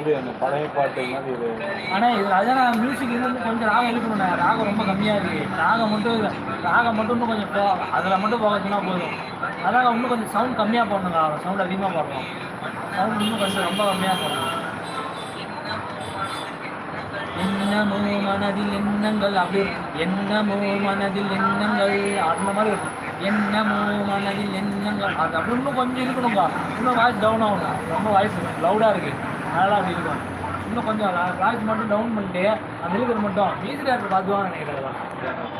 இது அந்த பழைய பாட்டு மாதிரி இது ஆனால் இது அதான் மியூசிக் வந்து கொஞ்சம் ராகம் எழுப்பணும் ராகம் ரொம்ப கம்மியாக இருக்குது ராகம் மட்டும் ராகம் மட்டும் இன்னும் கொஞ்சம் போ அதில் மட்டும் போகச்சுன்னா போதும். அதான் இன்னும் கொஞ்சம் சவுண்ட் கம்மியாக போடணுங்க சவுண்ட் அதிகமாக போடணும். சவுண்ட் இன்னும் கொஞ்சம் ரொம்ப கம்மியாக போடணும். என்னமோ மனதில் எண்ணங்கள் அப்படி என்னமோ மனதில் எண்ணங்கள் அந்த மாதிரி இருக்கும் என்னமோ மனதில் எண்ணங்கள். அது அப்படி இன்னும் கொஞ்சம் இருக்கணுங்க இன்னும் வாய்ஸ் டவுன் ஆகணும் ரொம்ப வாய்ஸ் லவுடாக இருக்குது அப்படி இருக்கும் இன்னும் கொஞ்சம் வாய்ஸ் மட்டும் டவுன் பண்ணிட்டு அந்த இருக்கிற மட்டும் மியூசிக் டேரக்டர் பார்த்துவாங்க நினைக்கிறேன்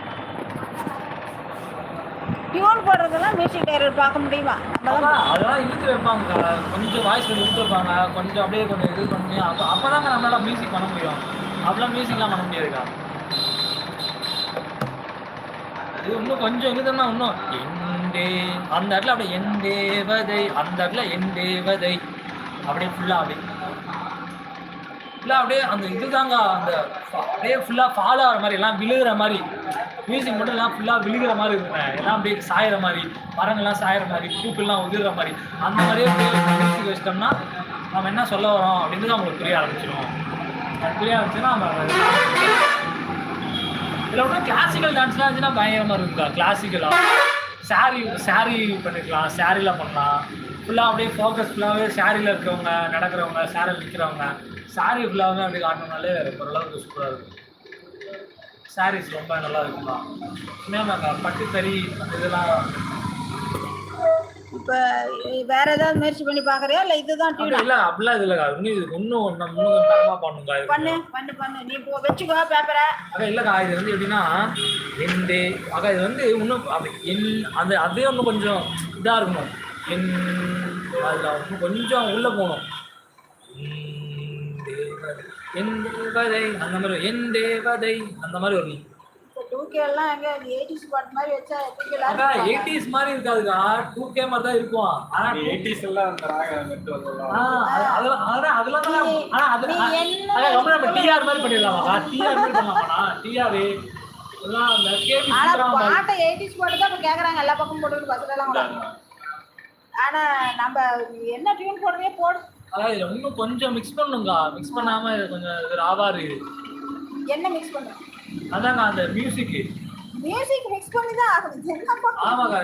டியூன் போடுறதெல்லாம் மியூசிக் டைரக்டர் பார்க்க முடியுமா? அதெல்லாம் இழுத்து வைப்பாங்க. கொஞ்சம் வாய்ஸ் கொஞ்சம் இழுத்து வைப்பாங்க. கொஞ்சம் அப்படியே கொஞ்சம் இது பண்ணி அப்போ அப்போ தாங்க நம்மளால மியூசிக் பண்ண முடியும். அப்படிலாம் மியூசிக்லாம் பண்ண முடியாதுக்கா. இது இன்னும் கொஞ்சம் இழுத்தோம்னா இன்னும் எந்தே அந்த இடத்துல அப்படியே என் தேவதை அந்த இடத்துல என் தேவதை அப்படியே ஃபுல்லாக அப்படியே ஃபுல்லாக அப்படியே அந்த இதுதாங்க அந்த அப்படியே ஃபுல்லாக ஃபாலோ ஆகிற மாதிரி எல்லாம் விழுகிற மாதிரி மியூசிக் மட்டும் எல்லாம் ஃபுல்லாக விழுகிற மாதிரி இருக்குங்க. எல்லாம் அப்படியே சாயிற மாதிரி மரங்கள்லாம் சாயிற மாதிரி பூப்பெல்லாம் உதிர்ற மாதிரி அந்த மாதிரியே மியூசிக் வச்சிட்டோம்னா நம்ம என்ன சொல்ல வரோம் அப்படின்னு அவங்களுக்கு புரிய ஆரம்பிச்சிடும் புரிய ஆரம்பிச்சுன்னா நம்ம இதில் ஒன்றும் கிளாசிக்கல் டான்ஸ்லாம் இருந்துச்சுன்னா பயங்கரமாக இருக்குங்க. கிளாசிக்கலாக சாரி சாரி பண்ணிக்கலாம் சாரியில் பண்ணலாம். ஃபுல்லாக அப்படியே ஃபோக்கஸ் ஃபுல்லாகவே சாரியில் இருக்கிறவங்க நடக்கிறவங்க சாரியில் நிற்கிறவங்க சாரி ஃபுல்லாகவே அப்படி காட்டினாலே ஓரளவுக்கு சூப்பராக இருக்கும். சாரீஸ் ரொம்ப நல்லா இருக்குமா? உண்மையாங்க பட்டு தறி அந்த இதெல்லாம் இப்போ வேற ஏதாவது முயற்சி பண்ணி பார்க்குறியா இல்லை இதுதான் இல்லை அப்படிலாம் இது இல்லைக்கா இன்னும் இது இன்னும் நம்ம இன்னும் தரமாக பண்ணுங்க இது பண்ணு பண்ணு பண்ணு. நீ இப்போ வச்சுக்கோ பேப்பரை அக்கா இல்லைக்கா இது வந்து எப்படின்னா எந்தே அக்கா இது வந்து இன்னும் என் அந்த அதே இன்னும் கொஞ்சம் இதாக இருக்கணும். என் அதில் கொஞ்சம் உள்ளே போகணும். என் தேவதை அந்த மாதிரி என் தேவதை அந்த மாதிரி வரணும். எங்கே? எயிட்டிஸ் மாதிரி இருக்காதுக்கா. டூ கே மாதிரி தான் இருக்கும். ஆனால் எயிட்டிஸ் எல்லாம் அந்த ராக நெட்டு வந்ததெல்லாம் ஆ, அது- அதெல்லாம் அதெல்லாம் தான் ஆனா அது ரொம்ப நம்ம டிஆர் மாதிரி டிஆர் டிஆர் மாதிரி பாட்டை எயிட்டிஸ் பாட்டு தான் இப்போ கேட்குறாங்க எல்லா பக்கம் போட்டு பஸ்லலாம் கூட ஆனால் நம்ம என்ன டியூன் போடுறதே போடு அதாவது இதுல இன்னும் கொஞ்சம் மிக்ஸ் பண்ணுங்க. மிக்ஸ் பண்ணாம இது கொஞ்சம் இது இருக்குது என்ன மிக்ஸ் பண்ணுறோம் அதாங்க அந்த மியூசிக்கு மியூசிக் மிக்ஸ் பண்ணி தான் ஆகணும். என்ன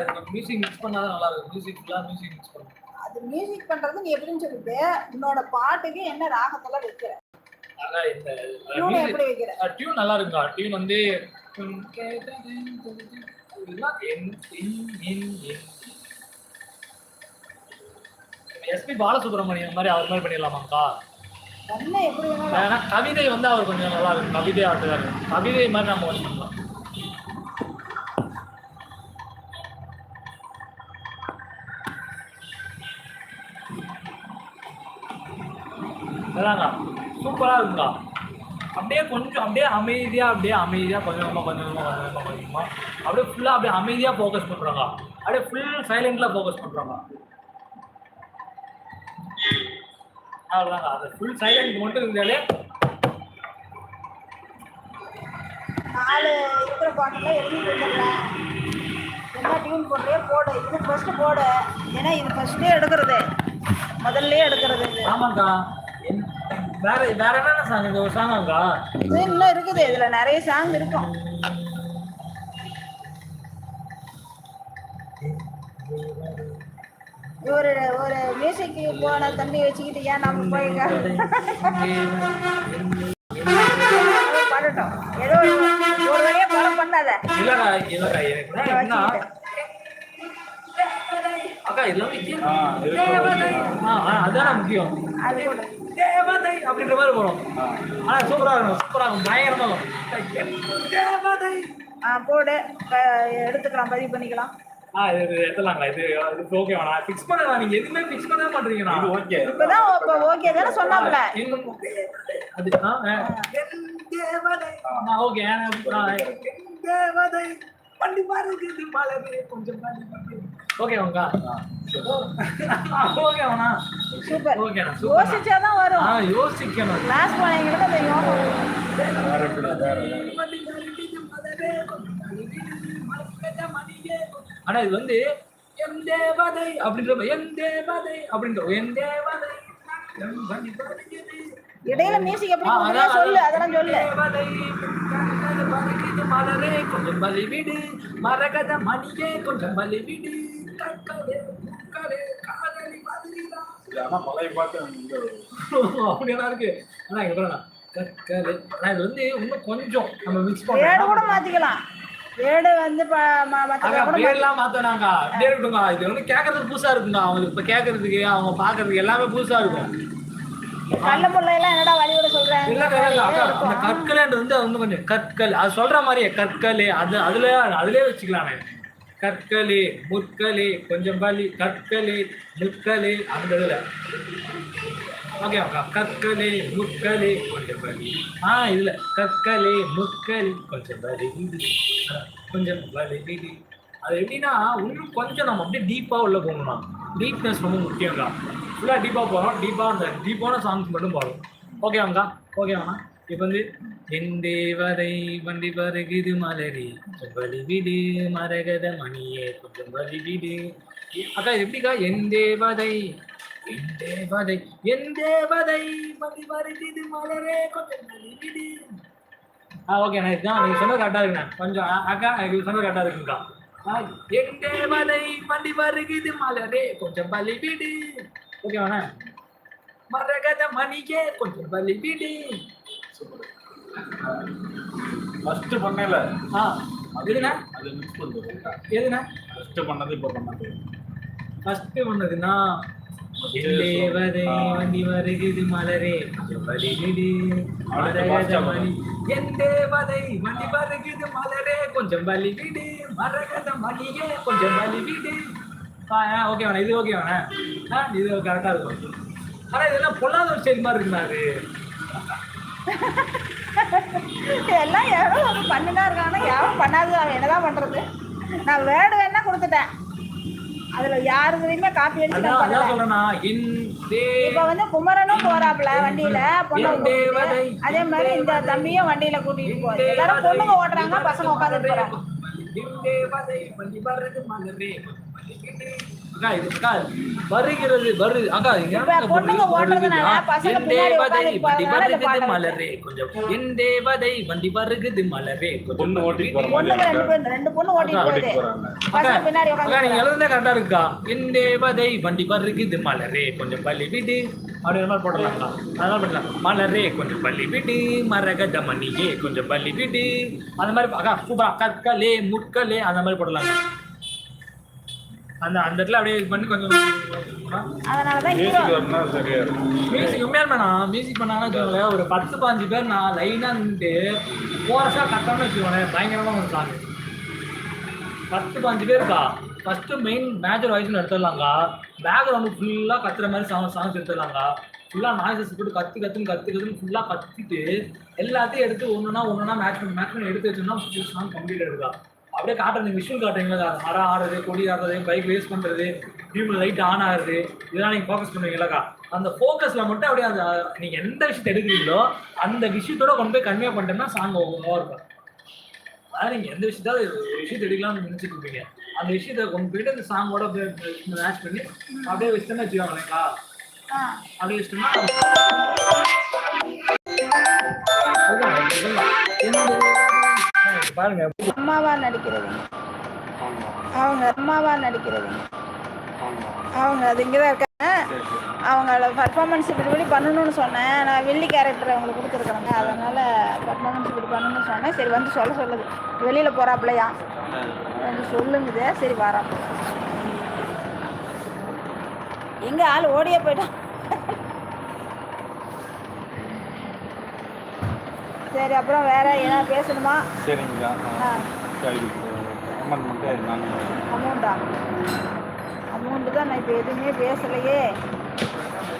இது மியூசிக் மிக்ஸ் பண்ணாதான் நல்லா இருக்கும். மியூசிக் ஃபுல்லாக மியூசிக் மிக்ஸ் பண்ணுங்க அது மியூசிக் பண்ணுறது நீ எப்படின்னு சொல்லிட்டு உன்னோட பாட்டுக்கு என்ன வைக்கிற? இந்த டியூனை எப்படி வைக்கிற? டியூன் நல்லா இருக்குங்க டியூன் வந்து எஸ்பி பாலசுப்ரமணியம் மாதிரி அவர் மாதிரி பண்ணிடலாமாக்கா? ஏன்னா கவிதை வந்து அவர் கொஞ்சம் நல்லா இருக்கும். கவிதை ஆட்டுறாரு கவிதை மாதிரி நம்ம பண்ணலாம். அதாங்க சூப்பராக இருக்குங்க அப்படியே கொஞ்சம் அப்படியே அமைதியாக அப்படியே அமைதியாக கொஞ்சம் கொஞ்சமாக கொஞ்சம் கொஞ்சமாக கொஞ்சம் கொஞ்சமாக கொஞ்சம் கொஞ்சமாக அப்படியே ஃபுல்லாக அப்படியே அமைதியாக ஃபோக்கஸ் பண்ணுறாங்க அப்படியே ஃபுல் சைலண்ட்டில் ஃபோக்கஸ் பண்ணுறாங்க அவ்வளோதாங்க அது ஃபுல் சைலண்ட் மட்டும் இருந்தாலே. நாலு இருக்கிற பாட்டெல்லாம் கொடுத்துடலாம் என்ன டியூன் போடுறியோ போடு. இது ஃபர்ஸ்ட் போடு. ஏன்னா இது ஃபர்ஸ்டே எடுக்கிறது. முதல்லயே எடுக்கிறது இது. ஆமாக்கா வேற வேற என்னென்ன சாங் இந்த ஒரு சாங்காக்கா இது இன்னும் இருக்குது. இதுல நிறைய சாங் இருக்கும். ஒரு ஒரு மியூசிக் போன தம்பி வச்சுக்கிட்டு ஏன் நம்ம போய் பாடட்டும். ஏதோ. ஒரு வழியா ஃபாலோ பண்ணாத. இல்லக்கா எனக்கு என்ன? அக்கா முக்கியம் ஆ, இது தேவதை. அதான் முக்கியம். அப்படின்ற மாதிரி வரும். ஆனா சூப்பரா இருக்கும் சூப்பரா இருக்கும் பயங்கரமா இருக்கும் தேவதை ஆ போடு. எடுத்துக்கலாம் பதிவு பண்ணிக்கலாம். இது இது எடுத்துலாங்களா இது இது ஓகே ஃபிக்ஸ் பண்ணலாம் நீங்க? எதுவுமே ஃபிக்ஸ் பண்ணவே மாட்டீங்கண்ணா. இது ஓகே இப்பதான் இப்போ ஓகே தானே சொன்னாப்ல? அது ஆ, ஓகே தேவதை பண்டி பாருங்க மலரே கொஞ்சம் பண்டி பாருங்க ஓகே உங்கா ஓகே வேணா சூப்பர் ஓகேண்ணா சூப்பர் யோசிச்சாதான் வரும். ஆ யோசிக்கணும். கிளாஸ் போனவங்களுக்கு அந்த யோகம் ஆனா இது வந்து என் தேவதை அப்படின்ற என் தேவதை அப்படின்ற என் தேவதை. இடையில மியூசிக் எப்படி சொல்லு அதான். அதெல்லாம் சொல்லு மலரே கொஞ்சம் பலிவிடு மரகத மணியே கொஞ்சம் பலிவிடு கற்களே முற்களே காதலி மதுரிதான் ஆனா பழைய பாட்டு அப்படியெல்லாம் இருக்கு. ஆனா இங்க கற்களே. ஆனா இது வந்து இன்னும் கொஞ்சம் நம்ம மிக்ஸ் வேடு கூட பண்ணலாம் மாத்திக்கலாம். வேடு வந்து பேர்லாம் இருக்குங்க இது வந்து கேட்கறதுக்கு புதுசா இருக்குங்க அவங்களுக்கு இப்ப கேட்கறதுக்கு அவங்க பாக்குறதுக்கு எல்லாமே புதுசா இருக்கும். கல்ல முல்லையெல்லாம் என்னடா வழிவிட சொல்றேன் இல்ல இல்ல, இல்ல, அக்கா, அந்த கற்கள்ன்றது வந்து கொஞ்சம் கற்கள். அது சொல்ற மாதிரியே கற்களே அது அதுல அதுலயே வச்சுக்கலாமே. கற்களே முற்களே கொஞ்சம் பலி கற்களே முற்களே அந்த இதுல. ஓகே அக்கா கற்களே கொஞ்சம் பலி ஆ இதுல கற்களே முக்கலி கொஞ்சம் பலி கொஞ்சம் பலி இது அது எப்படின்னா இன்னும் கொஞ்சம் நம்ம அப்படியே டீப்பாக உள்ள போகணும் டீப்னஸ் ரொம்ப முக்கியம்க்கா ஃபுல்லாக டீப்பாக போகிறோம் டீப்பாக அந்த டீப்பான சாங்ஸ் மட்டும் பாடும் ஓகே அண்ணா இப்போ வந்து என் தேவதை வண்டி வருகுது மலரி. கொஞ்சம் வலி விடு மரகத மணியே. கொஞ்சம் வலி விடு அக்கா இது எப்படிக்கா? என் தேவதை என் தேவதை என் தேவதை வண்டி வருகுது மலரே கொஞ்சம் வலி விடு ஆ ஓகேண்ணா இதுதான் நீங்கள் சொன்னது கரெக்டாக இருக்குண்ணா. கொஞ்சம் அக்கா எனக்கு சொன்னது கரெக்டாக இருக்குங்கக்கா என் தேவதை வண்டி வருகுது மலரே கொஞ்சம் பலி விடு ஓகேவாண்ணா மரகத மணியே கொஞ்சம் பலி விடு ஃபர்ஸ்ட் பண்ணல. ஆ எதுண்ணா? அது ஃபர்ஸ்ட் பண்ணது இப்போ பண்ணது. ஃபர்ஸ்ட் பண்ணதுன்னா தேவதை வண்டி வருகுது மலரே. என் தேவதை வண்டி வருகுது மலரே? கொஞ்சம் பலி விடு. மரகத மணியே கொஞ்சம் பலி விடு. ஆ ஓகே வேணா இது ஓகே வேணா ஆ இது கரெக்டாக இருக்கும். ஆனால் இதெல்லாம் பொல்லாத ஒரு ஸ்டைல் மாதிரி இருக்குண்ணா அது. எல்லாம் எவ்வளோ வந்து பண்ணுனா இருக்கானா யாரும் பண்ணாது அவன் என்னதான் பண்றது? நான் வேடு வேணா கொடுத்துட்டேன். அதுல யாருக்குமே காப்பி அடிச்சு இப்ப வந்து குமரனும் போறாப்புல வண்டியில பொண்ணை. அதே மாதிரி இந்த தம்பியும் வண்டியில கூட்டிட்டு போகுது. எல்லாரும் பொண்ணுங்க ஓட்டுறாங்க பசங்க உட்காந்துட்டு போறாங்க. அக்கா இது அக்கா வருகிறது வரு அக்கா என் தேவதை வண்டி வருகுது மலரே கொஞ்சம் என் தேவதை வண்டி வருகுது மலரே கொஞ்சம் அக்கா அக்கா நீங்க உட்காந்து எழுதுனே கரெக்டா இருக்கா? என் தேவதை வண்டி வருகுது மலரே கொஞ்சம் பள்ளி விடு அப்படி மாதிரி போடலாம்க்கா அதனால பண்ணலாம் மலரே கொஞ்சம் பள்ளி விடு மரகத மணியே கொஞ்சம் பள்ளி விடு அந்த மாதிரி அக்கா சூப்பரா கற்களே முற்களே அந்த மாதிரி போடலாங்க அந்த அந்த இடத்துல அப்படியே இது பண்ணி கொஞ்சம் மியூசிக் வரணும்னா சரியா இருக்கும். மியூசிக் உண்மையான வேணாம் மியூசிக் பண்ணாங்கன்னா வச்சுக்கோங்களேன் ஒரு பத்து பாஞ்சு பேர் நான் லைனாக நின்றுட்டு கோரஸாக கட்டணும்னு வச்சுக்கோங்களேன் பயங்கரமாக ஒரு பத்து பாஞ்சு பேருக்கா ஃபஸ்ட்டு மெயின் மேஜர் வாய்ஸ்னு எடுத்துடலாங்க பேக்ரவுண்டு ஃபுல்லாக கத்துற மாதிரி சாங் சாங்ஸ் எடுத்துடலாங்க ஃபுல்லாக நாய்ஸஸ் போட்டு கத்தி கத்துன்னு கத்து கத்துன்னு ஃபுல்லாக கத்திட்டு எல்லாத்தையும் எடுத்து ஒன்றுனா ஒன்றுனா மேட்ச் பண்ணி மேட்ச் பண்ணி எடுத்து வச்சோம்னா ஃபுல் சாங் கம்ப்ளீட் எடுக்கா அப்படியே காட்டுறது விஷுவல் காட்டுறீங்களா? மரம் ஆடுறது கொடி ஆடுறது பைக் ரேஸ் பண்ணுறது டியூப்ல லைட் ஆன் ஆகுது இதெல்லாம் நீங்கள் ஃபோக்கஸ் பண்ணுவீங்களாக்கா? அந்த ஃபோக்கஸில் மட்டும் அப்படியே அந்த நீங்கள் எந்த விஷயத்தை எடுக்கிறீங்களோ அந்த விஷயத்தோட கொண்டு போய் கன்வே பண்ணிட்டோம்னா சாங் ஓவராக இருக்கும். அதாவது நீங்கள் எந்த விஷயத்தாவது ஒரு விஷயத்தை எடுக்கலாம்னு நினச்சிட்டு இருப்பீங்க. அந்த விஷயத்தை கொண்டு போயிட்டு அந்த சாங்கோட மேட்ச் பண்ணி அப்படியே வச்சுட்டோம்னு வச்சுக்கோங்களேன்க்கா. ஆ. அப்படியே வச்சுட்டோம்னா பாருங்க. அம்மாவா நடிக்கிறது அவங்க அம்மாவா நடிக்கிறது அவங்க அது இங்கே தான் இருக்காங்க. அவங்களோட பர்ஃபார்மன்ஸ் இப்படி இப்படி பண்ணணும்னு சொன்னேன். நான் வெள்ளி கேரக்டர் அவங்களுக்கு கொடுத்துருக்குறேங்க அதனால் பர்ஃபார்மன்ஸ் இப்படி பண்ணணும்னு சொன்னேன். சரி வந்து சொல்ல சொல்லுது. வெளியில் போகிறாப்புலையா வந்து சொல்லுங்குது. சரி வரான். எங்கே ஆள் ஓடியே போயிட்டான். சரி அப்புறம் வேற என்ன பேசணுமா? அமெண்ட்மெண்ட்டு நான் அமௌண்ட்டா தான் நான் இப்போ எதுவுமே பேசலையே.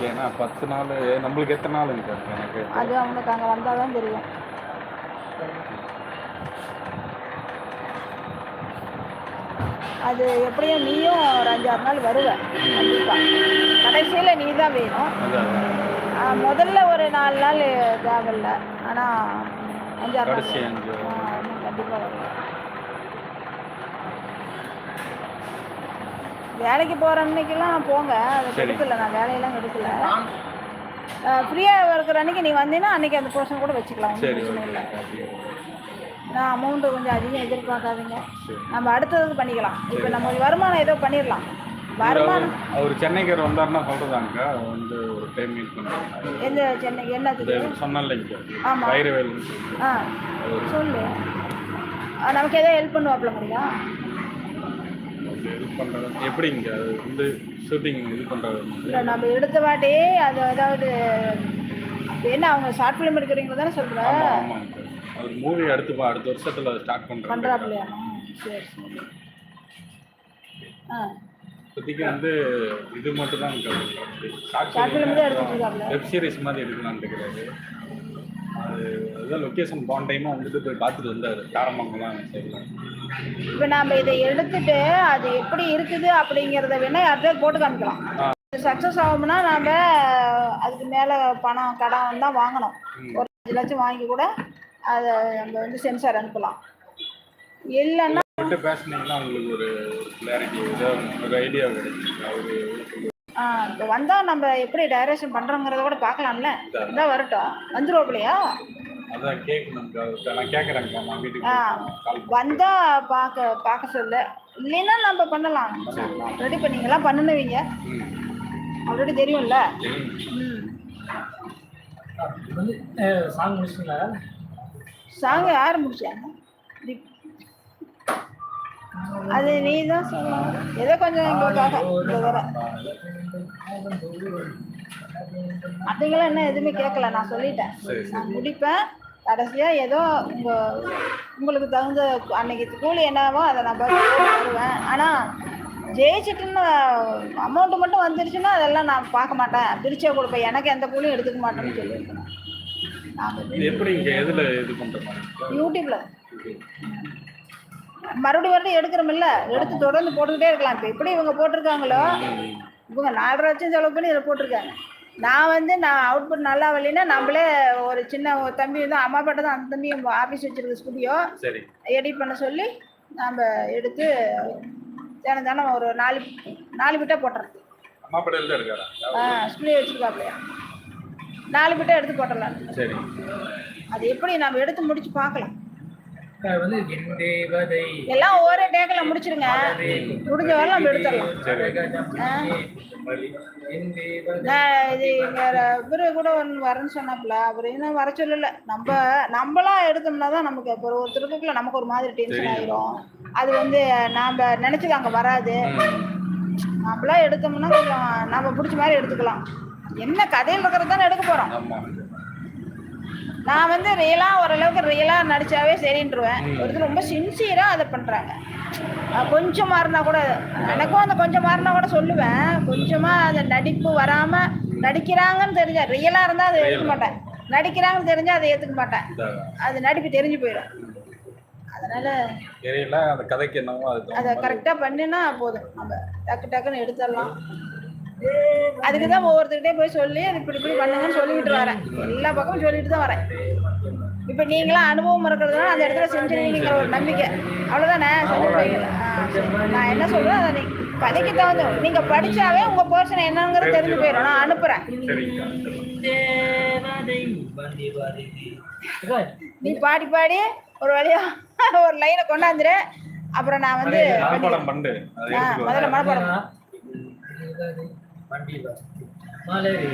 ஏன்னா பத்து நாள் நம்மளுக்கு எத்தனை நாள் இருக்கு எனக்கு? அது அவனுக்கு அங்கே வந்தால் தான் தெரியும். அது எப்படியும் நீயும் ஒரு அஞ்சாறு நாள் வருவ. கண்டிப்பாக கடைசியில் நீ தான் வேணும் முதல்ல ஒரு நாலு நாள் தேவையில்ல. ஆனால் அஞ்சாறு கடைசி அஞ்சு. கண்டிப்பாக வேலைக்கு போகிற அன்னைக்கெல்லாம் போங்க. அது சரி. எடுக்கல நான் வேலையெல்லாம் எடுக்கல ஃப்ரீயாக இருக்கிற அன்னைக்கு நீ வந்தீங்கன்னா அன்னைக்கு அந்த போர்ஷன் கூட வச்சுக்கலாம். ஓகே இல்லை. நான் அமௌண்ட்டு கொஞ்சம் அதிகம் எதிர்பார்க்காதீங்க. நம்ம அடுத்தது பண்ணிக்கலாம். இப்போ நம்ம வருமானம் ஏதோ பண்ணிடலாம். வருமானம்? அவர் சென்னைக்கார் வந்தாருன்னா சொல்றதாங்க. வந்து ஒரு டைம் மீட் பண்ணுறாங்க எந்த சென்னை என்னத்துக்கு சொன்னாலைங்க ஆமா. வைரவேல்னு சொல்லி ஆ. சொல்லு. நமக்கு ஏதோ ஹெல்ப் பண்ணுவாப்ல முடியா இது பண்ணுறது எப்படிங்க அது வந்து ஷூட்டிங் இது பண்ணுறது இல்லை நம்ம எடுத்த வாட்டி அது அப்ப என்ன அவங்க ஷார்ட் ஃபிலிம் எடுக்கிறீங்க தானே சொல்கிற ஆமாம் ஆமாங்க அவர் மூவி அடுத்து அடுத்த வருஷத்தில் ஸ்டார்ட் பண்ணுறாங்க பண்ணுறாப்லையா சரி சரி. ஆ. இப்போதைக்கு வந்து இது மட்டும் தான். வெப் சீரிஸ் மாதிரி எடுக்கலாம்னு இருக்கிறாரு. அது அதுதான் லொக்கேஷன் போன டைமாக வந்துட்டு போய் பார்த்துட்டு வந்தார். தாரமங்கலம் சைடில். இப்போ நம்ம இதை எடுத்துட்டு அது எப்படி இருக்குது அப்படிங்கிறத வேணா யார்கிட்ட போட்டு காமிக்கலாம். சக்ஸஸ் ஆகும்னா நம்ம அதுக்கு மேலே பணம் கடன் தான் வாங்கணும். ஒரு அஞ்சு லட்சம் வாங்கி கூட அதை நம்ம வந்து சென்சார் அனுப்பலாம். இல்லைன்னா விட்டு பேசுனீங்கன்னா உங்களுக்கு ஒரு கிளாரிட்டி ஒரு ஐடியா கிடைக்கும் அவரு இப்போ வந்தால் நம்ம எப்படி டைரக்ஷன் பண்ணுறோங்கிறத கூட பார்க்கலாம்ல? இதான் வரட்டும். வந்துருவாப்லையா அதான் கேட்கணும் அவர்கிட்ட. நான் வந்தால் பார்க்க பார்க்க சொல்ல. இல்லைன்னா நம்ம பண்ணலாம். ஆல்ரெடி இப்போ நீங்களாம் பண்ணுவீங்க ம். ஆல்ரெடி தெரியும்ல? தெரியும். ம். சாங் முடிச்சிங்களா சாங் யார் முடிச்சாங்க. அது நீ தான் சொல்லலாம் ஏதோ கொஞ்சம் பார்க்க இங்கே வர அப்படிங்களாம் என்ன எதுவுமே கேட்கல. நான் சொல்லிட்டேன். நான் முடிப்பேன். கடைசியாக ஏதோ உங்கள் உங்களுக்கு தகுந்த அன்னைக்கு கூலி என்னவோ அதை நான் வருவேன் ஆனால் ஜெயிச்சிட்டுன்னு அமௌண்ட்டு மட்டும் வந்துருச்சுன்னா அதெல்லாம் நான் பார்க்க மாட்டேன். பிரிச்சே கொடுப்பேன். எனக்கு எந்த கூலியும் எடுத்துக்க மாட்டேன்னு சொல்லியிருக்கேன். எப்படி இங்கே எதில் இது பண்ணுற மாதிரி? யூடியூப்ல. மறுபடியும் மறுபடியும் எடுக்கிறோமில்ல எடுத்து தொடர்ந்து போட்டுக்கிட்டே இருக்கலாம். இப்போ எப்படி இவங்க போட்டிருக்காங்களோ? இவங்க நாலரை லட்சம் செலவு பண்ணி இதில் போட்டிருக்காங்க. நான் வந்து நான் அவுட்புட் நல்லா வரலைன்னா நம்மளே ஒரு சின்ன ஒரு தம்பி தான் அம்மா பாட்ட தான் அந்த தம்பி ஆஃபீஸ் வச்சிருக்க ஸ்டுடியோ சரி. எடிட் பண்ண சொல்லி நம்ம எடுத்து தினம் தினம் ஒரு நாலு நாலு பிட்டா இருக்காரா ஆ ஸ்டுடியோ வச்சுருக்காப்லையா? நாலு பிட்டா எடுத்து போட்டுடலாம் சரி. அது எப்படி நம்ம எடுத்து முடிச்சு பார்க்கலாம். வந்து என் தேவதை எல்லாம் ஒரே டேக்கில் முடிச்சிருங்க. முடிஞ்ச வரை நம்ம எடுத்துடலாம். இவரு கூட ஒன்று வரேன்னு சொன்னாப்புல. அவர் இன்னும் வர சொல்லல. நம்ம நம்மளா எடுத்தோம்னா தான் நமக்கு இப்போ ஒருத்தருக்குள்ள நமக்கு ஒரு மாதிரி டென்ஷன் ஆயிரும். அது வந்து நாம நினைச்சது அங்கே வராது. நம்மளா எடுத்தோம்னா கொஞ்சம் நம்ம பிடிச்ச மாதிரி எடுத்துக்கலாம். என்ன கதையில் இருக்கிறது தானே எடுக்க போகிறோம் ஆமாம் நான் வந்து ரியலாக ஓரளவுக்கு ரியலாக நடிச்சாவே சரின்றுவேன். ஒருத்தர் ரொம்ப சின்சியராக அதை பண்ணுறாங்க கொஞ்சம் மாறினா கூட எனக்கும் அந்த கொஞ்சம் மாறினா கூட சொல்லுவேன். கொஞ்சமாக அந்த நடிப்பு வராமல் நடிக்கிறாங்கன்னு தெரிஞ்சா ரியலாக இருந்தால் அதை எடுக்க மாட்டேன். நடிக்கிறாங்கன்னு தெரிஞ்சால் அதை ஏற்றுக்க மாட்டேன். அது நடிப்பு தெரிஞ்சு போயிடும். அதனால் தெரியல அந்த கதைக்கு என்னவோ அது கரெக்டாக பண்ணினா போதும். நம்ம டக்கு டக்குன்னு எடுத்துடலாம். அதுக்கு தான் ஒவ்வொருத்தர்கிட்டே போய் சொல்லி அது இப்படி இப்படி பண்ணுங்கன்னு சொல்லிக்கிட்டு வரேன் எல்லா பக்கமும் சொல்லிட்டு தான் வரேன். இப்போ நீங்களாம் அனுபவம் இருக்கிறதுனால அந்த இடத்துல செஞ்சிருவீங்கிற ஒரு நம்பிக்கை. அவ்வளோதானே சொல்லிடுவீங்க. நான் என்ன சொல்கிறேன் அதை நீ கதைக்கு தகுந்த நீங்கள் படித்தாவே உங்கள் பர்சன் என்னங்கிறது தெரிஞ்சு போயிடும் நான் அனுப்புகிறேன் நீ பாடி பாடி ஒரு வழியா ஒரு லைனை கொண்டாந்துரு. அப்புறம் நான் வந்து முதல்ல மனப்பாடம். வருதி மலரே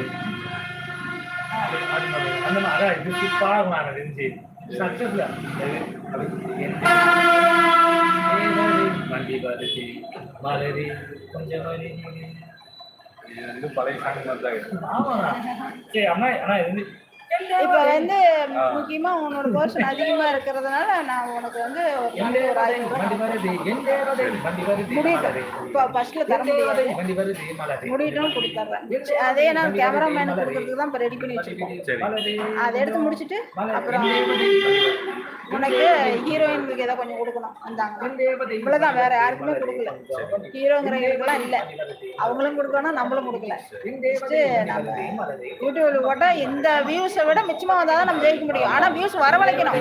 அந்த மாதிரி அதான் இது சூப்பராக இருக்கும் நான் தெரிஞ்சு சக்ஸஸ்ல வண்டி வருது. மலரி கொஞ்சம் வரி இது வந்து பழைய சாங் மாதிரி தான் ஆமாண்ணா சரி அண்ணா அண்ணா இது இப்போ வந்து முக்கியமா உன்னோட போர்ஷன் அதிகமா இருக்கிறதுனால நான் உனக்கு வந்து ஒரு முடியட்டும் இப்போ ஃபர்ஸ்ட்ல தர முடியாது முடியட்டும் கொடுத்துட்றேன் அதே நான் கேமராமேன் கொடுக்கறதுக்கு தான் இப்போ ரெடி பண்ணி வச்சிருக்கோம் சரி மலரே அதை எடுத்து முடிச்சிட்டு அப்புறம் உனக்கு ஹீரோயினுக்கு ஏதோ கொஞ்சம் கொடுக்கணும் வந்தாங்க இவ்வளவுதான் வேற யாருக்குமே கொடுக்கல ஹீரோங்கிறவங்களுக்குலாம் இல்லை அவங்களும் கொடுக்கணும் நம்மளும் கொடுக்கல நம்ம யூடியூப்ல போட்டா இந்த வியூஸ் வியூஸை விட மிச்சமாக வந்தால் தான் நம்ம ஜெயிக்க முடியும். ஆனால் வியூஸ் வரவழைக்கணும்.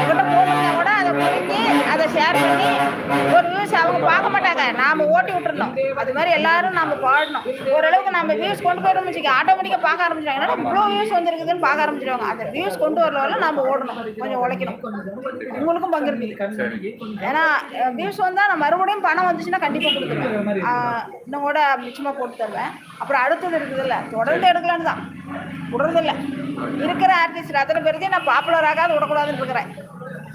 உங்கள்கிட்ட போகணும்னா கூட அதை முடிஞ்சு அதை ஷேர் பண்ணி ஒரு வியூஸ் அவங்க பார்க்க மாட்டாங்க. நாம் ஓட்டி விட்டுறணும். அது மாதிரி எல்லாரும் நம்ம பாடணும். ஓரளவுக்கு நம்ம வியூஸ் கொண்டு போயிடும் வச்சுக்க ஆட்டோமேட்டிக்காக பார்க்க ஆரம்பிச்சிடுவாங்க ஏன்னா இவ்வளோ வியூஸ் வந்துருக்குதுன்னு பார்க்க ஆரம்பிச்சிடுவாங்க அந்த வியூஸ் கொண்டு வரல நம்ம ஓடணும். கொஞ்சம் உழைக்கணும். உங்களுக்கும் பங்கு ஏன்னா வியூஸ் வந்தால் நான் மறுபடியும் பணம் வந்துச்சுன்னா கண்டிப்பாக கொடுத்துருவேன். இன்னும் கூட மிச்சமாக போட்டு தருவேன். அப்புறம் அடுத்தது இருக்குதுல்ல. தொடர்ந்து எடுக்கலான்னு தான். விடுறதில்ல. இருக்கிற ஆர்டிஸ்ட் அத்தனை பேருக்கே நான் பாப்புலர் ஆகாது விடக்கூடாதுன்னு இருக்கிறேன்.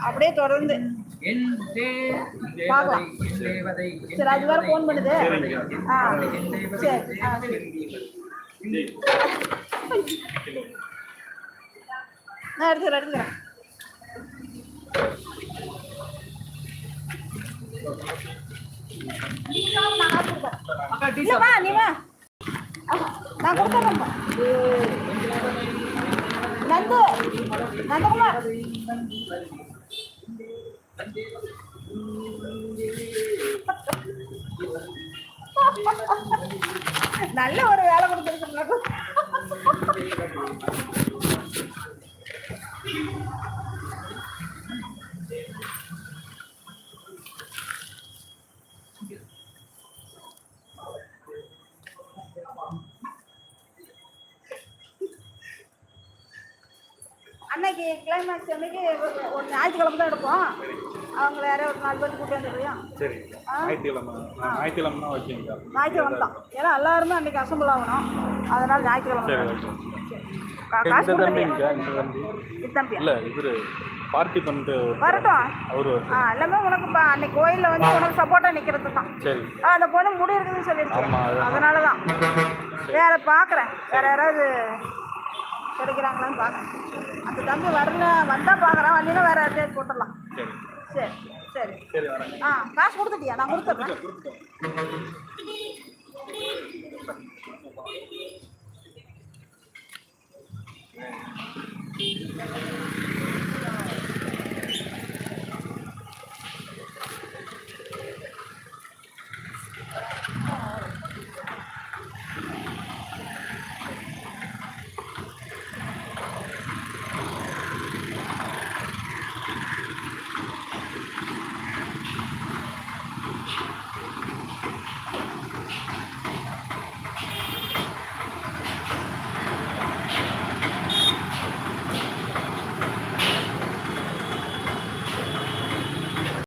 அப்படியே தொடர்ந்து. என் தே- பார்க்கலாம். தேவதை, என் தேவதை, என் சரி அது வேற ஃபோன் பண்ணுது ஆ என் தேவதை, சரி ஆ சரி நான் எடுத்துக்கிறேன் எடுத்துக்கிறேன் அக்கா, டீ இல்லைம்மா நீ வா ஆஹா, நான் கொடுத்துட்றேன்ப்பா நந்து நந்தகுமார் நல்ல ஒரு வேலை கொடுத்துருக்கோம் அன்னைக்கு கிளைமேக்ஸ் அன்னைக்கு ஒரு- ஒரு ஞாயிற்றுக்கிழமை தான் எடுப்போம். அவங்கள யாரையும் ஒரு நாலு பேர் கூட்டு வந்துடுறியா? சரி. ஞாயிற்றுக்கிழமை. நான் ஞாயிற்றுக்கிழமை ஓகேங்க. ஞாயிற்றுக்கிழமை தான். ஏன்னா எல்லாருமே அன்னைக்கு அசம்பிள் ஆகணும். அதனால ஞாயிற்றுக்கிழமை இல்லை இவரு பார்ட்டி பண்ணிட்டு வரட்டும். அவரு ஆ எல்லாமே உனக்கு அன்னைக்கு கோயிலில் வந்து உனக்கு சப்போர்ட்டாக நிற்கிறது தான். சரி. அந்த பொண்ணு முடி இருக்குதுன்னு அதான். அதனால தான். வேற பார்க்குறேன் வேற யாராவது கிடைக்கிறாங்களான்னு பார்க்குறேன் அந்த தம்பி வரல வந்தால் பார்க்குறேன் வந்தீங்கன்னா வேற டேட் போட்டுடலாம். சரி. சரி சரி. சரி ஆ காசு கொடுத்துட்டியா? நான் கொடுத்துறேன்